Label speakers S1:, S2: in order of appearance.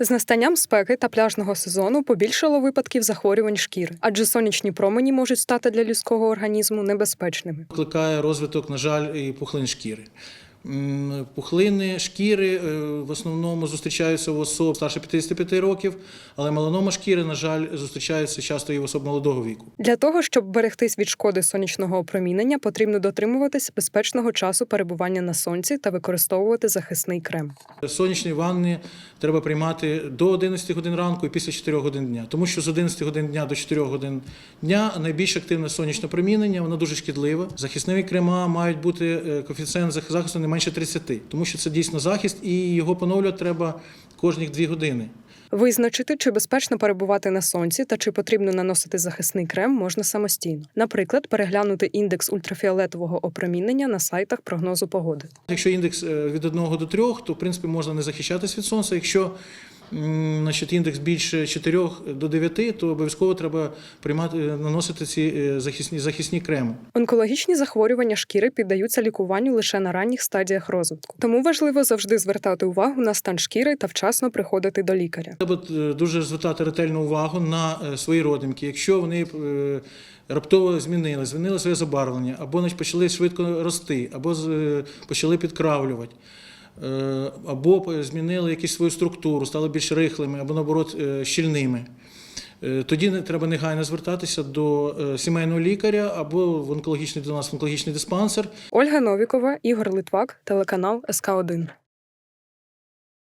S1: З настанням спеки та пляжного сезону побільшало випадків захворювань шкіри, адже сонячні промені можуть стати для людського організму небезпечними.
S2: Викликає розвиток, на жаль, і пухлин шкіри. Пухлини шкіри е, в основному зустрічаються у особ старше 55 років, але меланома шкіри, на жаль, зустрічається часто і в особ молодого віку.
S1: Для того, щоб берегтись від шкоди сонячного опромінення, потрібно дотримуватись безпечного часу перебування на сонці та використовувати захисний крем.
S2: Сонячні ванни треба приймати до 11 годин ранку і після 4 годин дня, тому що з 11 годин дня до 4 годин дня найбільш активне сонячне промінення, воно дуже шкідливе. Захисні крема мають бути е, коефіцієнт захисту не менше 30, тому що це дійсно захист, і його поновлювати треба кожні 2 години.
S1: Визначити, чи безпечно перебувати на сонці та чи потрібно наносити захисний крем, можна самостійно. Наприклад, переглянути індекс ультрафіолетового опромінення на сайтах прогнозу погоди.
S2: Якщо індекс е, від 1 до 3, то в принципі можна не захищатись від сонця. Якщо значить, індекс більше 4 до 9, то обов'язково треба приймати, е, наносити ці е, захисні, захисні креми.
S1: Онкологічні захворювання шкіри піддаються лікуванню лише на ранніх стадіях розвитку. Тому важливо завжди звертати увагу на стан шкіри та вчасно приходити до лікаря.
S2: Треба е, дуже звертати ретельну увагу на свої родинки. Якщо вони раптово змінили, змінили своє забарвлення, або почали швидко рости, або почали підкравлювати. Е, Або змінили якусь свою структуру, стали більш рихлими, або наоборот е, щільними. Е, Тоді треба негайно звертатися до сімейного лікаря або в онкологічний до нас в онкологічний диспансер.
S1: Ольга Новікова, Ігор Литвак, телеканал СК 1